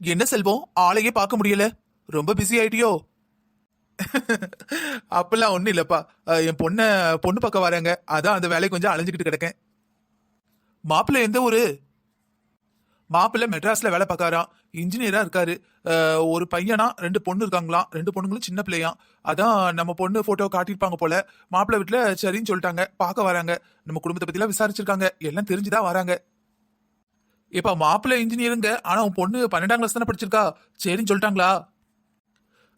என்ன செல்வம்? ஆளையே பார்க்க முடியல. ரொம்ப பிஸி ஆயிட்டியோ? அப்பெல்லாம் ஒண்ணும் இல்லப்பா. என் பொண்ண பொண்ணு பக்கம் வராங்க. அதான் அந்த வேலையை கொஞ்சம் அழிஞ்சுக்கிட்டு கிடக்கேன். மாப்பிள்ளை எந்த ஊரு? மாப்பிள்ளை மெட்ராஸ்ல வேலை பார்க்காராம் இன்ஜினியரா இருக்காரு. ஒரு பையனா ரெண்டு பொண்ணு இருக்காங்களாம். ரெண்டு பொண்ணுங்களும் சின்ன பிள்ளையாம். அதான் நம்ம பொண்ணு போட்டோ காட்டியிருப்பாங்க போல. மாப்பிள்ளை வீட்டுல சரின்னு சொல்லிட்டாங்க. பார்க்க வராங்க. நம்ம குடும்பத்தை பற்றிலாம் விசாரிச்சிருக்காங்க. எல்லாம் தெரிஞ்சுதான் வராங்க. இப்ப மாப்பிள்ளை இன்ஜினியருங்க ஆனா உன் பொண்ணு பன்னெண்டாம் கிளாஸ் தானே படிச்சிருக்கா? சரின்னு சொல்லிட்டாங்களா?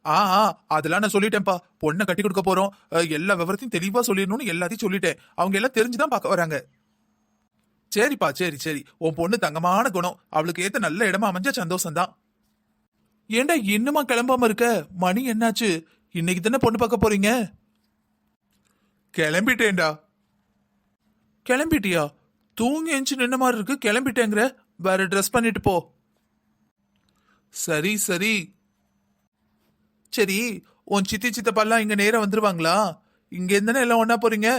ஆ ஆ, அதெல்லாம் நான் சொல்லிட்டேன்ப்பா. பொண்ணை கட்டி கொடுக்க போறோம். எல்லா விவரத்தையும் தெளிவா சொல்லிடணும்னு எல்லாத்தையும் சொல்லிட்டேன். அவங்க எல்லாம் தெரிஞ்சுதான் பார்க்க வராங்க. சரிப்பா சரி சரி. உன் பொண்ணு தங்கமான குணம். அவளுக்கு ஏத்த நல்ல இடமா அமைஞ்ச சந்தோஷம்தான். ஏண்டா இன்னுமா கிளம்பாம இருக்க? மணி என்னாச்சு? இன்னைக்கு தானே பொண்ணு பார்க்க போறீங்க? கிளம்பிட்டேன்டா. கிளம்பிட்டியா? தூங்கி எஞ்சி நின்ன மாதிரி இருக்கு. கிளம்பிட்டேங்கிற. வேற ட்ரெஸ் பண்ணிட்டு போ. சரி சரி. சரி உன் சித்தி சித்தப்பாலாம் இங்க நேரம் வந்துருவாங்களா? இங்க இருந்தானே எல்லாம் ஒன்னா போறீங்க?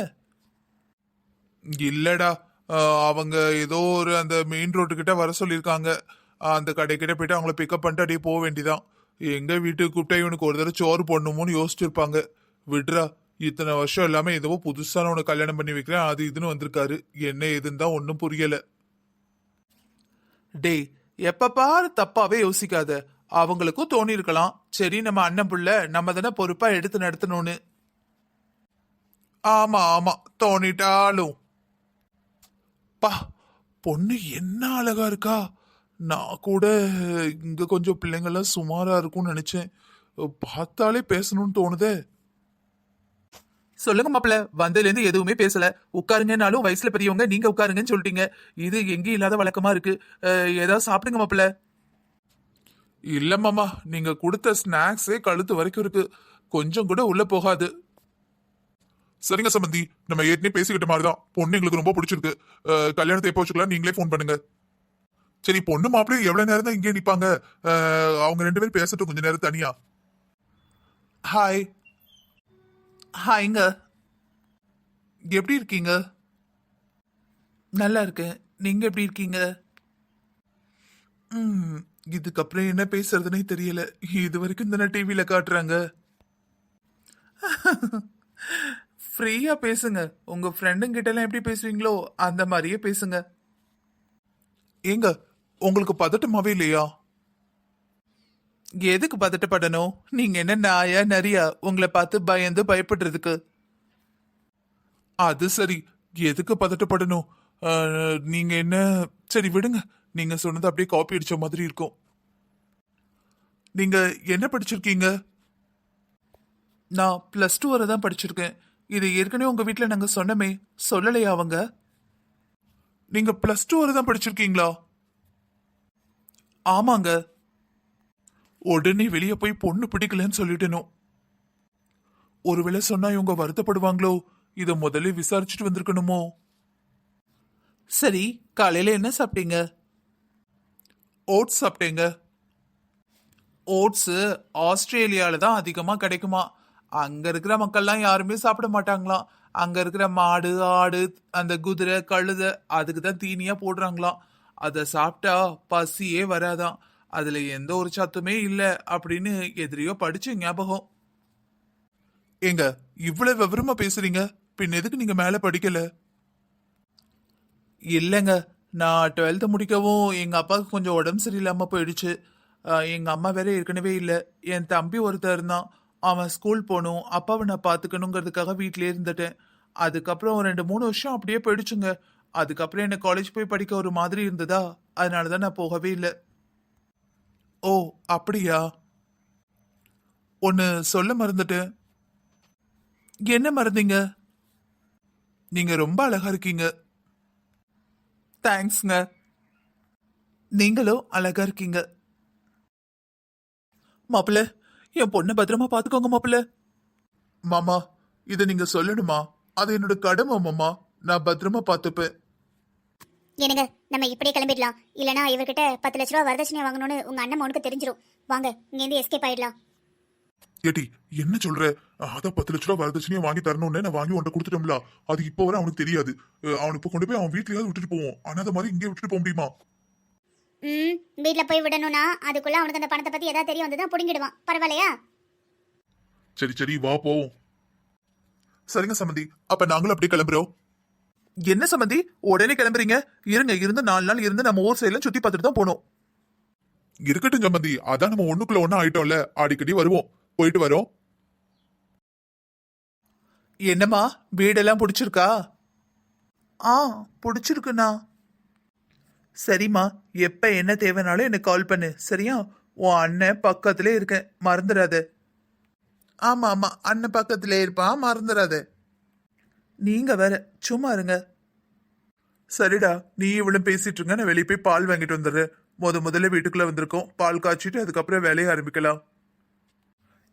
இல்லடா அவங்க ஏதோ ஒரு அந்த மெயின் ரோட்டுக்கிட்ட வர சொல்லியிருக்காங்க. அந்த கடைக்கிட்ட போயிட்டு அவங்கள பிக்கப் பண்ணிட்டு அப்படியே போக வேண்டியதான் எங்க வீட்டுக்கு கூப்பிட்டா இவனுக்கு ஒரு தடவை சோறு போடணுமோன்னு யோசிச்சிருப்பாங்க. விட்ரா இத்தனை வருஷம் எல்லாமே ஏதோ புதுசான உனக்கு கல்யாணம் பண்ணி வைக்கிறேன் அது இதுன்னு வந்திருக்காரு. என்ன ஏதுன்னு தான் ஒன்றும் புரியலை. டேய் எப்ப பாரு தப்பாவே யோசிக்காத. அவங்களுக்கும் தோணிருக்கலாம். சரி நம்ம அண்ணன் புள்ள நம்ம தானே பொறுப்பா எடுத்து நடத்தணும்னு. ஆமா ஆமா தோணிட்டாலும். பா பொண்ணு என்ன அழகா இருக்கா? நான் கூட இங்க கொஞ்சம் பிள்ளைங்கள்லாம் சுமாரா இருக்கும்னு நினைச்சேன். பார்த்தாலே பேசணும்னு தோணுதே. சொல்லுங்க மாப்பிள்ள வந்ததுல இருந்து எதுவுமே பேசல. உட்காருங்கனாலும் வயசுல பெரியவங்க நீங்க உட்காருங்கன்னு சொல்லிட்டீங்க. இது எங்கேயும் இல்லாத வழக்கமா இருக்கு. ஏதாவது சாப்பிடுங்க மாப்பிள்ள. இல்ல மாமா நீங்க கொடுத்த ஸ்நாக்ஸே கழுத்து வரைக்கும் இருக்கு. கொஞ்சம் கூட உள்ள போகாது. சரிங்க சம்பந்தி நம்ம ஏற்கனவே பேசிக்கிட்ட மாதிரி தான் பொண்ணு எங்களுக்கு ரொம்ப பிடிச்சிருக்கு. கல்யாணத்தை எப்போ வச்சுக்கலாம் நீங்களே ஃபோன் பண்ணுங்க. சரி பொண்ணு மாப்பிள்ளை எவ்வளவு நேரம் தான் இங்கே நிப்பாங்க? அவங்க ரெண்டு பேரும் பேசட்டும் கொஞ்ச நேரம் தனியா. ஹாய் ஹாய்ங்க எப்படி இருக்கீங்க? நல்லா இருக்கேன். நீங்க எப்படி இருக்கீங்க? ம் இதுக்கப்புறம் என்ன பேசுறதுனே தெரியல. இது வரைக்கும் தானே டிவியில காட்டுறாங்க. ஃப்ரீயா பேசுங்க. உங்க ஃப்ரெண்டுங்கிட்டலாம் எல்லாம் எப்படி பேசுவீங்களோ அந்த மாதிரியே பேசுங்க. ஏங்க உங்களுக்கு பதட்டமாவே இல்லையா? எதுக்கு பதட்டப்படணும் நீங்க என்ன நாயா நரியா? உங்களை பார்த்து பயந்து பயப்படுறதுக்கு. அது சரி. எதுக்கு பதட்டப்படணும் நீங்க என்ன? சரி விடுங்க. நீங்க சொன்னது அப்படியே காப்பி அடிச்ச மாதிரி இருக்கும். நீங்க என்ன படிச்சிருக்கீங்க? நான் பிளஸ் டூ வரை தான் படிச்சிருக்கேன். இது ஏற்கனவே உங்க வீட்டில் நாங்க சொன்னமே. சொல்லலையா அவங்க? நீங்க பிளஸ் டூ வரை தான் படிச்சிருக்கீங்களா? ஆமாங்க. உடனே வெளியே போய் பொண்ணு பிடிக்கலன்னு சொல்லிட்டணும் ஒருவேளை சொன்னா இவங்க வருத்தப்படுவாங்களோ? இத முதல்ல விசாரிச்சுட்டு வந்திருக்கணுமோ? சரி காலையில என்ன சாப்பிட்டீங்க? ஓட்ஸ் சாப்பிட்டேங்க. ஓட்ஸ் ஆஸ்திரேலியால தான் அதிகமா கிடைக்குமா? அங்க இருக்கிற மக்கள்லாம் யாருமே சாப்பிட மாட்டாங்களாம். அங்க இருக்கிற மாடு ஆடு அந்த குதிரை கழுதை அதுக்கு தான் தீனியா போடுறாங்களாம். அதை சாப்பிட்டா பசியே வராதாம். அதுல எந்த ஒரு சத்துமே இல்ல அப்படின்னு எதிரியோ படிச்ச ஞாபகம். ஏங்க இவ்வளவு விவரமா பேசுறீங்க? பின் எதுக்கு நீங்க மேல படிக்கல? இல்லைங்க நான் டுவெல்த்து முடிக்கவும் எங்கள் அப்பாவுக்கு கொஞ்சம் உடம்பு சரியில்லாமல் போயிடுச்சு. எங்கள் அம்மா வேற ஏற்கனவே இல்லை. என் தம்பி ஒருத்தர் இருந்தான். அவன் ஸ்கூல் போகணும். அப்பாவை நான் பார்த்துக்கணுங்கிறதுக்காக வீட்டிலே இருந்துட்டேன். அதுக்கப்புறம் ரெண்டு மூணு வருஷம் அப்படியே போயிடுச்சுங்க. அதுக்கப்புறம் என்னை காலேஜ் போய் படிக்க ஒரு மாதிரி இருந்ததா? அதனால தான் நான் போகவே இல்லை. ஓ அப்படியா? ஒன்னு சொல்ல மறந்துட்டேன். என்ன மறந்தீங்க? நீங்க ரொம்ப அழகா இருக்கீங்க. தேங்க்ஸ்ங்க நீங்களும் அழகா இருக்கீங்க. மாப்பிள்ள என் பொண்ணை பத்திரமா பாத்துக்கோங்க மாப்பிள்ள. மாமா இதை நீங்க சொல்லணுமா? அது என்னோட கடமை மாமா. நான் பத்திரமா பார்த்துப்பேன் என்னங்க நம்ம இப்படியே கிளம்பிடலாம். இல்லனா இவர்கிட்ட பத்து லட்ச ரூபா வரதட்சணை வாங்கணும்னு உங்க அண்ணன் மௌனுக்கு தெரிஞ்சிரும். வாங்க இங்கேருந்து எஸ்கேப் ஆயிடலாம். ஏட்டி என்ன சொல்ற? அதான் பத்து லட்ச ரூபா வரதட்சணையை வாங்கி தரணும்னு நான் வாங்கி உன்ட்ட கொடுத்துட்டோம்ல. அது இப்போ வரை அவனுக்கு தெரியாது. அவனை இப்போ கொண்டு போய் அவன் வீட்லயாவது விட்டுட்டு போவோம். ஆனா அது மாதிரி இங்கே விட்டுட்டு போக முடியுமா? ம் வீட்டில் போய் விடணும்னா அதுக்குள்ள அவனுக்கு அந்த பணத்தை பத்தி ஏதாவது தெரிய வந்ததுதான் புடுங்கிடுவான். பரவாயில்லையா? சரி சரி வா போவோம். சரிங்க சம்பந்தி அப்ப நாங்களும் அப்படியே கிளம்புறோம். என்ன சம்பந்தி? உடனே கிளம்புறீங்க. இருங்க இருந்து நாலு நாள் இருந்து நம்ம ஊர் சைடுல சுத்தி பார்த்துட்டு தான் போனோம். இருக்கட்டும் சம்பந்தி. அதான் நம்ம ஒண்ணுக்குள்ள ஒண்ணா ஆயிட்டோம்ல. அடிக்கடி வருவோம். போயிட்டு வரோம். என்னம்மா? வீடெல்லாம் பிடிச்சிருக்கா? ஆ பிடிச்சிருக்குண்ணா. சரிம்மா. எப்ப என்ன தேவைனாலும் எனக்கு கால் பண்ணு. சரியா? உன் அண்ணன் பக்கத்திலே இருக்கேன். மறந்துடாத ஆமா ஆமா. அண்ணன் பக்கத்திலே இருப்பான். மறந்துடாத நீங்க வேற சும்மா இருங்க. சரிடா நீ இவ்வளவு பேசிட்டு இருங்க நான் வெளியே போய் பால் வாங்கிட்டு வந்துடுறேன். முத முதல்ல வீட்டுக்குள்ள வந்திருக்கோம். பால் காய்ச்சிட்டு அதுக்கப்புறம் வேலையை ஆரம்பிக்கலாம்.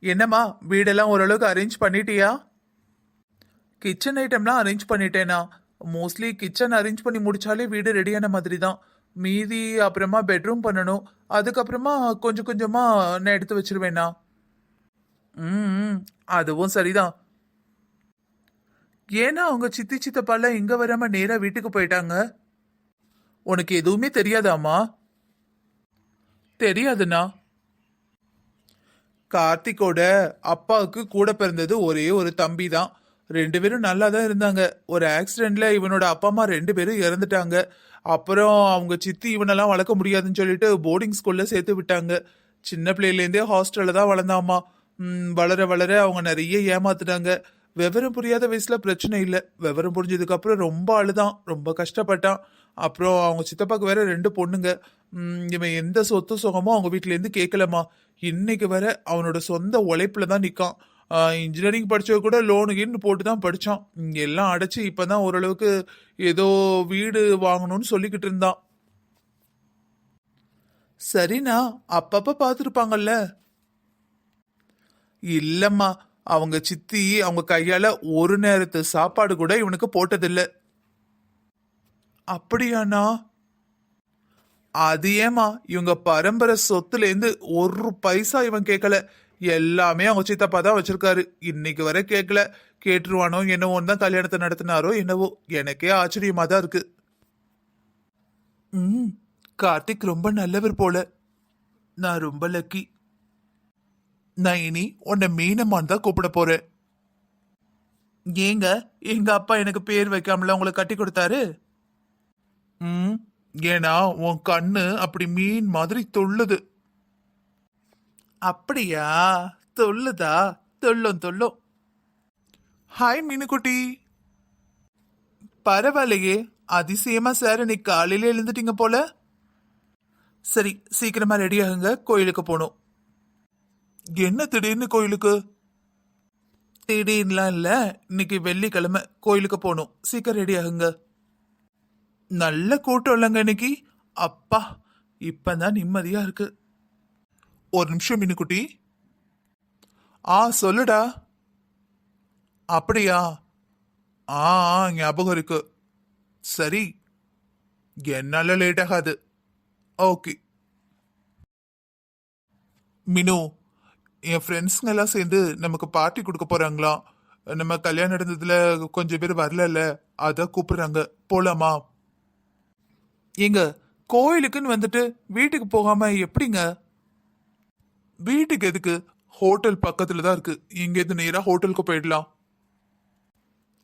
என்னம்மா வீடெல்லாம் ஓரளவுக்கு அரேஞ்ச் பண்ணிட்டியா? கிச்சன் ஐட்டம்லாம் அரேஞ்ச் பண்ணிட்டேனா? மோஸ்ட்லி கிச்சன் அரேஞ்ச் பண்ணி முடிச்சாலே வீடு ரெடியான மாதிரி தான் மீதி அப்புறமா பெட்ரூம் பண்ணணும். அதுக்கப்புறமா கொஞ்சம் கொஞ்சமா நான் எடுத்து வச்சிருவேனா? ம் ம், அதுவும் சரிதான். ஏன்னா அவங்க சித்தி சித்தப்பாலாம் இங்க வராம நேரா வீட்டுக்கு போயிட்டாங்க? உனக்கு எதுவுமே தெரியாதாம்மா? தெரியாதுண்ணா. கார்த்திக்கோட அப்பாவுக்கு கூட பிறந்தது ஒரே ஒரு தம்பி தான் ரெண்டு பேரும் நல்லா தான் இருந்தாங்க. ஒரு ஆக்சிடென்ட்ல இவனோட அப்பா அம்மா ரெண்டு பேரும் இறந்துட்டாங்க. அப்புறம் அவங்க சித்தி இவனெல்லாம் வளர்க்க முடியாதுன்னு சொல்லிட்டு போர்டிங் ஸ்கூல்ல சேர்த்து விட்டாங்க. சின்ன பிள்ளையிலேருந்தே ஹாஸ்டல்ல தான் வளர்ந்தாமா வளர வளர அவங்க நிறைய ஏமாத்துட்டாங்க விவரம் புரியாத வயசுல பிரச்சனை இல்லை. விவரம் புரிஞ்சதுக்கு அப்புறம் ரொம்ப அழுதான். ரொம்ப கஷ்டப்பட்டான். அப்புறம் அவங்க சித்தப்பாக்கு வேற ரெண்டு பொண்ணுங்க. இவன் எந்த சொத்து சுகமும் அவங்க வீட்டிலேருந்து இருந்து கேட்கலமா இன்னைக்கு வர அவனோட சொந்த உழைப்புல தான் நிற்கான் இன்ஜினியரிங் படிச்சவ கூட லோனுக்குன்னு போட்டு தான் படிச்சான். இங்க எல்லாம் அடைச்சு இப்பதான் ஓரளவுக்கு ஏதோ வீடு வாங்கணும்னு சொல்லிக்கிட்டு இருந்தான். சரிண்ணா அப்பப்ப பார்த்துருப்பாங்கல்ல இல்லம்மா அவங்க சித்தி அவங்க கையால ஒரு நேரத்து சாப்பாடு கூட இவனுக்கு போட்டதில்லை. அப்படியாண்ணா? அது ஏமா இவங்க பரம்பரை சொத்துலேருந்து ஒரு பைசா இவன் கேட்கல எல்லாமே அவங்க சித்தப்பா தான் வச்சிருக்காரு. இன்னைக்கு வரை கேட்கல கேட்டுருவானோ என்னவோன்னு தான் கல்யாணத்தை நடத்தினாரோ என்னவோ. எனக்கே ஆச்சரியமா தான் இருக்கு. ம் கார்த்திக் ரொம்ப நல்லவர் போல. நான் ரொம்ப லக்கி நான் இனி உன்னை மீனமான் தான் கூப்பிட போறேன். ஏங்க எங்க அப்பா எனக்கு பேர் வைக்காமல உங்களை கட்டி கொடுத்தாரு? ம் ஏன்னா உன் கண்ணு அப்படி மீன் மாதிரி தொள்ளுது அப்படியா? தொல்லுதா? தொல்லும் தொல்லும். ஹாய் மீனுக்குட்டி. பரவாயில்லையே அதிசயமா சார் இன்னைக்கு காலையில எழுந்துட்டீங்க போல. சரி சீக்கிரமா ரெடி ஆகுங்க கோயிலுக்கு போகணும். என்ன திடீர்னு கோயிலுக்கு? திடீர்னுலாம் இல்ல. இன்னைக்கு வெள்ளிக்கிழமை கோயிலுக்கு போகணும். சீக்கிரம் ரெடி ஆகுங்க. நல்ல கூட்டம் இல்லைங்க இன்னைக்கு. அப்பா இப்பதான் நிம்மதியா இருக்கு. ஒரு நிமிஷம் மின்னுக்குட்டி. ஆ சொல்லுடா. அப்படியா? ஆ ஆ, ஞாபகம் இருக்கு. சரி. என்னால லேட் ஆகாது. ஓகே. மினு என் ஃப்ரெண்ட்ஸுங்க எல்லாம் சேர்ந்து நமக்கு பார்ட்டி கொடுக்க போறாங்களாம் நம்ம கல்யாணம் நடந்ததுல கொஞ்சம் பேர் வரலல்ல? அதை கூப்பிடுறாங்க. போலாமா? ஏங்க கோயிலுக்குன்னு வந்துட்டு வீட்டுக்கு போகாம எப்படிங்க? வீட்டுக்கு எதுக்கு? ஹோட்டல் பக்கத்துல தான் இருக்கு. இங்கேருந்து நேராக ஹோட்டலுக்கு போயிடலாம்.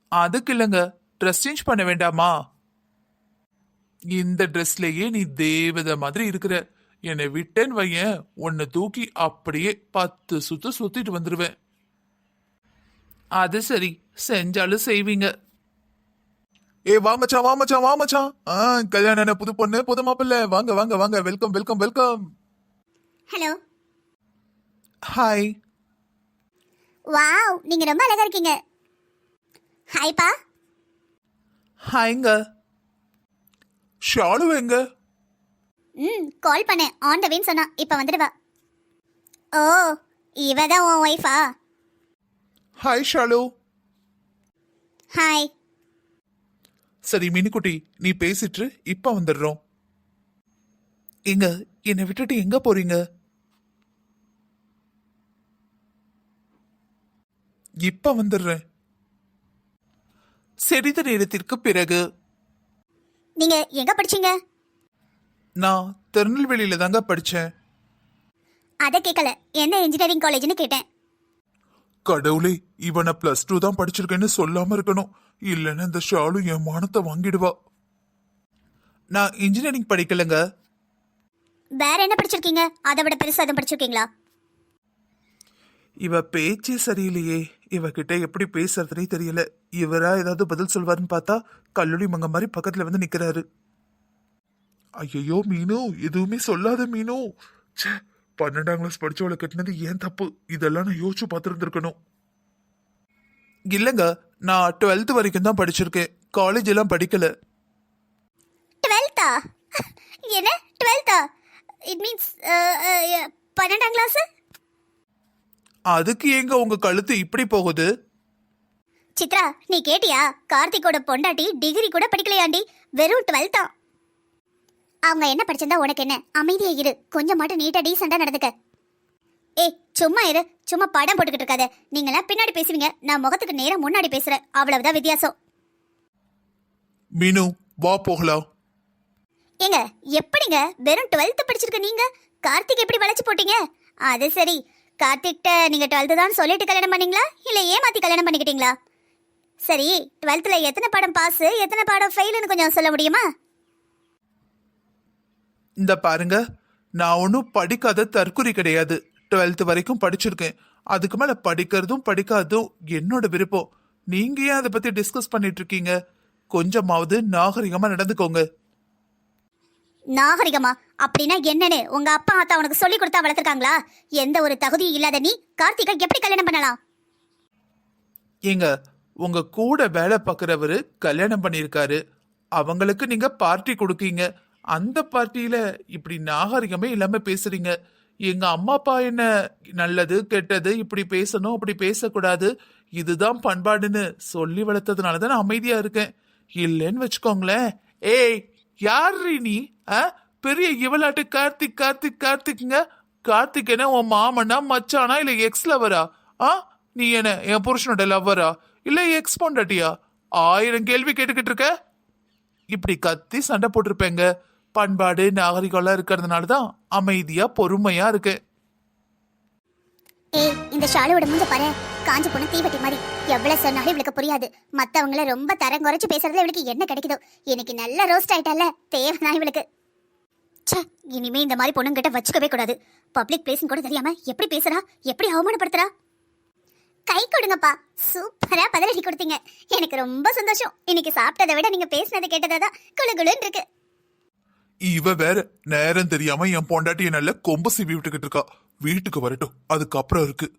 அதுக்கு இல்லைங்க ட்ரெஸ் சேஞ்ச் பண்ண வேண்டாமா? இந்த ட்ரெஸ்லயே நீ தேவதை மாதிரி இருக்கிற. என்னை விட்டேன்னு வையேன் உன்னை தூக்கி அப்படியே பத்து சுத்து சுத்திட்டு வந்துருவேன். அது சரி செஞ்சாலும் செய்வீங்க. ஏ வா மச்சான் வா மச்சான் வா மச்சான். ஆ கல்யாணம் புது பொண்ணு புது மாப்பிள்ளை. வாங்க வாங்க வாங்க welcome welcome welcome. Hello. Hi. Wow நீங்க ரொம்ப அழகா இருக்கீங்க. ஹாய்ப்பா. ஹாய்ங்க. ஷாலு எங்க? ம் கால் பண்ணேன் ஆன் த வேன்னு சொன்னா. இப்போ வந்துடுவா. ஓ இவ தான் உன் ஒய்ஃபா ஹாய் ஷாலு ஹாய் சரி மினிக்குட்டி நீ பேசிட்டு இப்ப வந்துடுறோம். எங்க என்னை விட்டுட்டு எங்க போறீங்க? இப்ப வந்துடுறேன். சிறிது நேரத்திற்கு பிறகு. நீங்க எங்க படிச்சீங்க? நான் திருநெல்வேலியில தாங்க படிச்சேன். அதை கேட்கல எந்த இன்ஜினியரிங் காலேஜ்னு கேட்டேன். கடவுளே இவனை பிளஸ் டூ தான் படிச்சிருக்கேன்னு சொல்லாம இருக்கணும். இல்லைன்னா இந்த ஷாலு என் மானத்தை வாங்கிடுவா. நான் இன்ஜினியரிங் படிக்கலைங்க. வேற என்ன படிச்சிருக்கீங்க? அதை விட பெருசா எதுவும் படிச்சிருக்கீங்களா? இவ பேச்சே சரியில்லையே. இவகிட்ட எப்படி பேசுறதுனே தெரியல. இவரா ஏதாவது பதில் சொல்வாருன்னு பார்த்தா கல்லூரி மங்க மாதிரி பக்கத்துல வந்து நிக்கிறாரு. ஐயோ மீனு எதுவுமே சொல்லாத மீனு. ச்சே பன்னெண்டாம் கிளாஸ் படிச்சவளை கட்டினது ஏன் தப்பு? இதெல்லாம் நான் யோசிச்சு பார்த்துருந்துருக்கணும். இல்லைங்க நான் டுவெல்த் வரைக்கும் தான் படிச்சிருக்கேன். காலேஜ் எல்லாம் படிக்கல. டுவெல்த்தா என்ன? டுவெல்த்தா இட் மீன்ஸ் பன்னெண்டாம் கிளாஸ் அதுக்கு ஏங்க உங்க கழுத்து இப்படி போகுது? சித்ரா நீ கேட்டியா? கார்த்திகோட பொண்டாட்டி டிகிரி கூட படிக்கலையாண்டி? வெறும் டுவெல்த்தா அவங்க என்ன படிச்சிருந்தா உனக்கு என்ன? அமைதியா இரு. கொஞ்சம் மட்டும் நீட்டா டீசெண்டா நடந்துக்க. ஏய் சும்மா இரு. சும்மா படம் போட்டுக்கிட்டு இருக்காத. நீங்களாம் பின்னாடி பேசுவீங்க. நான் முகத்துக்கு நேரா முன்னாடி பேசுறேன். அவ்வளவுதான் வித்தியாசம். மீனு வா போகலாம். ஏங்க எப்படிங்க? வெறும் டுவெல்த் படிச்சிருக்க நீங்க? கார்த்திக் எப்படி வளைச்சு போட்டீங்க? அது சரி. கார்த்திக்ட்ட நீங்க டுவெல்த் தான் சொல்லிட்டு கல்யாணம் பண்ணீங்களா? இல்ல ஏமாத்தி கல்யாணம் பண்ணிக்கிட்டீங்களா? சரி டுவெல்த்ல எத்தனை பாடம் பாஸ் எத்தனை பாடம் ஃபெயில்னு கொஞ்சம் சொல்ல முடியுமா? இந்த பாருங்க நான் ஒன்றும் படிக்காத தற்குறி கிடையாது. டுவெல்த் வரைக்கும் படிச்சிருக்கேன். அதுக்கு மேல படிக்கிறதும் படிக்காததும் என்னோட விருப்பம். நீங்க ஏன் அதை பத்தி டிஸ்கஸ் பண்ணிட்டு இருக்கீங்க? கொஞ்சமாவது நாகரிகமா நடந்துக்கோங்க. நாகரிகமா? அப்படின்னா என்னன்னு உங்க அப்பா அத்தா உனக்கு சொல்லி கொடுத்தா வளர்த்துருக்காங்களா? எந்த ஒரு தகுதியும் இல்லாத நீ கார்த்திகை எப்படி கல்யாணம் பண்ணலாம்? ஏங்க உங்க கூட வேலை பார்க்குறவரு கல்யாணம் பண்ணியிருக்காரு. அவங்களுக்கு நீங்க பார்ட்டி கொடுக்கீங்க. அந்த பார்ட்டியில இப்படி நாகரிகமே இல்லாம பேசுறீங்க. எங்க அம்மா அப்பா என்ன நல்லது கெட்டது இப்படி பேசணும் அப்படி பேசக்கூடாது இதுதான் பண்பாடுன்னு சொல்லி வளர்த்ததுனால தான் நான் அமைதியா இருக்கேன். இல்லைன்னு வச்சுக்கோங்களேன். ஏய் யாரு நீ? ஆ? பெரிய இவளாட்டு கார்த்திக் கார்த்திக் கார்த்திக்ங்க கார்த்திக் என்ன உன் மாமனா மச்சானா இல்ல எக்ஸ் லவரா ஆ? நீ என்ன என் புருஷனோட லவ்வரா இல்ல எக்ஸ் பொண்டாட்டியா? ஆயிரம் கேள்வி கேட்டுக்கிட்டு இருக்க? இப்படி கத்தி சண்டை போட்டிருப்பேங்க. பண்பாடு நாகரிகம்லாம் இருக்கிறதுனால தான் அமைதியா பொறுமையா இருக்கு. ஏய் இந்த ஷாலோட மூஞ்ச பாரு. காஞ்சி பொண்ணு தீவட்டி மாதிரி. எவ்வளவு சொன்னாலும் இவளுக்கு புரியாது. மத்தவங்கள ரொம்ப தரம் குறைச்சு பேசுறதுல இவளுக்கு என்ன கிடைக்குதோ? இன்னைக்கு நல்ல ரோஸ்ட் ஆயிட்டால தேவைதான் இவளுக்கு. ச்சே இனிமே இந்த மாதிரி பொண்ணுங்கிட்ட வச்சுக்கவே கூடாது. பப்ளிக் பிளேஸ்னு கூட தெரியாம எப்படி பேசுறா? எப்படி அவமானப்படுத்துறா? கை கொடுங்கப்பா. சூப்பரா பதிலடி கொடுத்தீங்க. எனக்கு ரொம்ப சந்தோஷம். இன்னைக்கு சாப்பிட்டதை விட நீங்க பேசினதை கேட்டதை தான் குழு குழுன்னு இருக்கு. இவ வேற நேரம் தெரியாம என் பொண்டாட்டிய நல்ல கொம்பு சீவி விட்டுக்கிட்டு இருக்கா. வீட்டுக்கு வரட்டும். அதுக்கப்புறம் இருக்கு.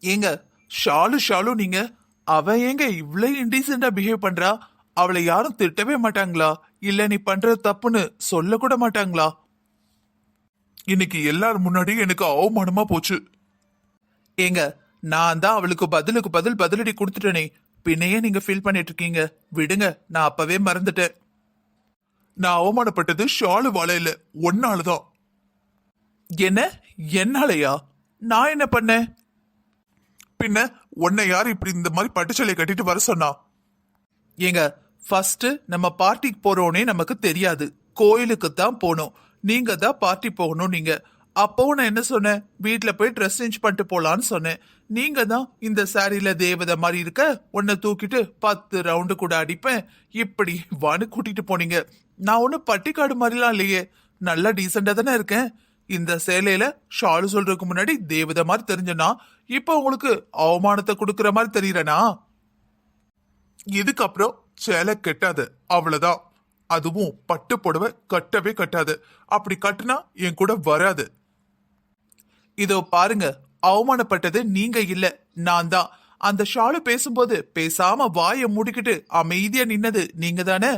ஏங்க ஷாலு ஷாலு நீங்க. அவ ஏங்க இவ்வளவு இன்டீசெண்டா பிஹேவ் பண்றா? அவளை யாரும் திட்டவே மாட்டாங்களா? இல்ல நீ பண்றது தப்புன்னு சொல்ல கூட மாட்டாங்களா? இன்னைக்கு எல்லார் முன்னாடியும் எனக்கு அவமானமா போச்சு. ஏங்க நான் தான் அவளுக்கு பதிலுக்கு பதில் பதிலடி கொடுத்துட்டேனே. பின்னையே நீங்க ஃபீல் பண்ணிட்டு இருக்கீங்க. விடுங்க நான் அப்பவே மறந்துட்டேன். நான் அவமானப்பட்டது ஷாலு வாழையில. ஒன்னாலதான் என்ன? என்னாலயா? நான் என்ன பண்ணேன்? பின்ன உன்னை யார் இப்படி இந்த மாதிரி பட்டுச்சலையை கட்டிட்டு வர சொன்னா? ஏங்க ஃபர்ஸ்ட் நம்ம பார்ட்டிக்கு போறோன்னே நமக்கு தெரியாது. கோயிலுக்கு தான் போனோம். நீங்க தான் பார்ட்டி போகணும் நீங்க. அப்பவும் நான் என்ன சொன்னேன்? வீட்டில் போய் ட்ரெஸ் சேஞ்ச் பண்ணிட்டு போலான்னு சொன்னேன். நீங்க தான் இந்த சாரியில தேவதை மாதிரி இருக்க உன்னை தூக்கிட்டு பத்து ரவுண்டு கூட அடிப்பேன். இப்படி வான்னு கூட்டிட்டு போனீங்க. நான் ஒன்னும் பட்டிக்காடு மாதிரிலாம் இல்லையே. நல்லா டீசெண்டா தானே இருக்கேன். இந்த சேலையில ஷாலு சொல்றதுக்கு முன்னாடி தேவதை மாதிரி தெரிஞ்சனா? இப்போ உங்களுக்கு அவமானத்தை கொடுக்கற மாதிரி தெரியறனா? இதுக்கப்புறம் சேலை கெட்டாது. அவ்வளவுதான். அதுவும் பட்டு புடவை கட்டவே கட்டாது. அப்படி கட்டுனா என் கூட வராது. இதோ பாருங்க அவமானப்பட்டது நீங்க இல்ல நான் தான். அந்த ஷாலு பேசும்போது பேசாம வாயை மூடிக்கிட்டு அமைதியா நின்னது நீங்க தானே?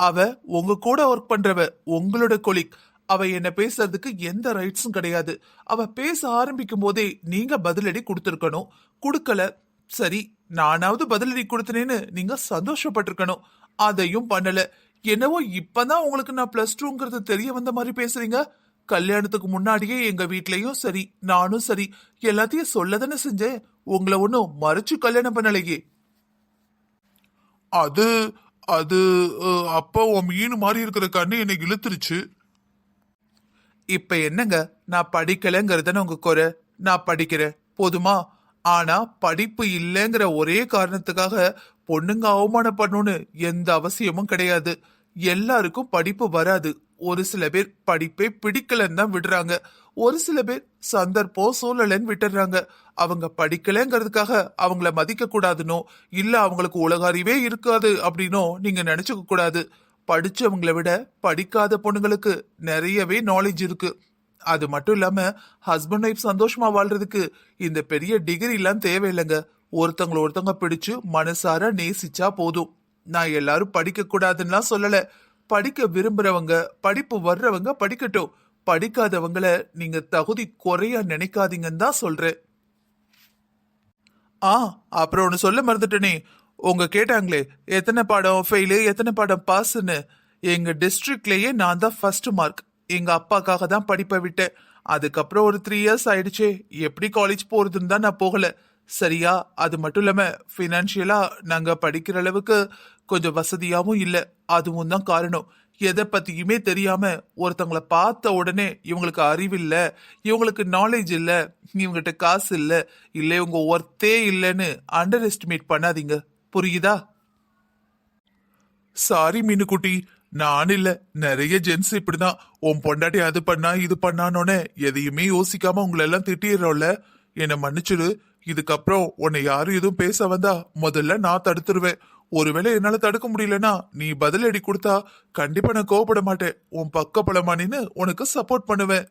அவ உங்க கூட ஒர்க் பண்றவ உங்களோட கொலிக் அவ என்ன பேசுறதுக்கு எந்த ரைட்ஸும் கிடையாது. அவ பேச ஆரம்பிக்கும் போதே நீங்க பதிலடி கொடுத்துருக்கணும். கொடுக்கல சரி நானாவது பதிலடி கொடுத்தனேன்னு நீங்க சந்தோஷப்பட்டிருக்கணும். அதையும் பண்ணல. என்னவோ இப்பதான் உங்களுக்கு நான் பிளஸ் டூங்கிறது தெரிய வந்த மாதிரி பேசுறீங்க? கல்யாணத்துக்கு முன்னாடியே எங்க வீட்லயும் சரி நானும் சரி எல்லாத்தையும் சொல்லதானே செஞ்சேன். உங்களை ஒன்னும் மறைச்சு கல்யாணம் பண்ணலையே. அது அது அப்போ உன் மீன் மாதிரி இருக்கிற கண்ணு என்னை இழுத்துருச்சு. இப்ப என்னங்க? நான் படிக்கலைங்கிறதான உங்க குறை? நான் படிக்கிறேன். போதுமா? ஆனா படிப்பு இல்லைங்கிற ஒரே காரணத்துக்காக பொண்ணுங்க அவமானப்படணும்னு எந்த அவசியமும் கிடையாது. எல்லாருக்கும் படிப்பு வராது. ஒரு சில பேர் படிப்பே பிடிக்கலன்னு தான் விடுறாங்க. ஒரு சில பேர் சந்தர்ப்பம் சூழலன்னு விட்டுறாங்க. அவங்க படிக்கலைங்கிறதுக்காக அவங்கள மதிக்க கூடாதுனோ இல்ல அவங்களுக்கு உலக அறிவே இருக்காது அப்படின்னோ நீங்க நினைச்சுக்க கூடாது. படிச்சவங்களை விட படிக்காத பொண்ணுங்களுக்கு நிறையவே நாலேஜ் இருக்கு. அது மட்டும் இல்லாம ஹஸ்பண்ட் ஒய்ஃப் சந்தோஷமா வாழ்றதுக்கு இந்த பெரிய டிகிரி எல்லாம் தேவையில்லைங்க. ஒருத்தங்களை ஒருத்தவங்க பிடிச்சு மனசார நேசிச்சா போதும். நான் எல்லாரும் படிக்க கூடாதுன்னா சொல்லல. படிக்க விரும்புறவங்க படிப்பு வர்றவங்க படிக்கட்டும். படிக்காதவங்கள நீங்க தகுதி குறைய நினைக்காதீங்கன்னு தான் சொல்றேன். ஆ அப்புறம் ஒன்று சொல்ல மறந்துட்டனே. உங்க கேட்டாங்களே எத்தனை பாடம் ஃபெயிலு எத்தனை பாடம் பாஸ்ன்னு எங்க டிஸ்ட்ரிக்ட்லயே நான் தான் ஃபர்ஸ்ட் மார்க் எங்க அப்பாக்காக தான் படிப்பை விட்டேன். அதுக்கப்புறம் ஒரு த்ரீ இயர்ஸ் ஆயிடுச்சே. எப்படி காலேஜ் போறதுன்னு தான் நான் போகல. சரியா? அது மட்டும் இல்லாம ஃபினான்ஷியலாக நாங்க படிக்கிற அளவுக்கு கொஞ்சம் வசதியாவும் இல்ல. அதுவும் தான் காரணம். எதை பத்தியுமே தெரியாம ஒருத்தவங்கள பார்த்த உடனே இவங்களுக்கு அறிவு இல்ல இவங்களுக்கு நாலேஜ் இல்ல இவங்ககிட்ட காசு இல்ல இல்ல இவங்க ஒர்த்தே இல்லைன்னு அண்டர் எஸ்டிமேட் பண்ணாதீங்க. புரியுதா? சாரி மீனுக்குட்டி. நான் இல்ல. நிறைய ஜென்ஸ் இப்படிதான். உன் பொண்டாட்டி அது பண்ணா இது பண்ணானோன்னு எதையுமே யோசிக்காம உங்களெல்லாம் திட்டிடுறோம்ல. என்னை மன்னிச்சிடு. இதுக்கப்புறம் உன்னை யாரும் எதுவும் பேச வந்தா முதல்ல நான் தடுத்துருவேன். ஒருவேளை என்னால தடுக்க முடியலனா நீ பதிலடி கொடுத்தா கண்டிப்பா நான் கோவப்பட மாட்டேன். உன் பக்க பலமானின்னு உனக்கு சப்போர்ட் பண்ணுவேன்.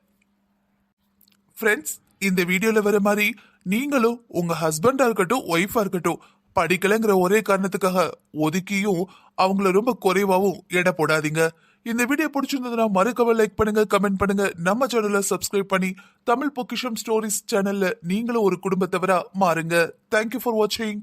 ஃப்ரெண்ட்ஸ் இந்த வீடியோல வர மாதிரி நீங்களும் உங்க ஹஸ்பண்டா இருக்கட்டும் ஒய்ஃபா இருக்கட்டும் படிக்கலைங்கிற ஒரே காரணத்துக்காக ஒதுக்கியும் அவங்கள ரொம்ப குறைவாகவும் எடை போடாதீங்க. இந்த வீடியோ பிடிச்சிருந்ததுன்னா மறக்காம லைக் பண்ணுங்க கமெண்ட் பண்ணுங்க. நம்ம சேனலை சப்ஸ்கிரைப் பண்ணி தமிழ் பொக்கிஷம் ஸ்டோரிஸ் சேனல்ல நீங்களும் ஒரு குடும்பத்தவரா மாறுங்க. தேங்க்யூ ஃபார் வாட்சிங்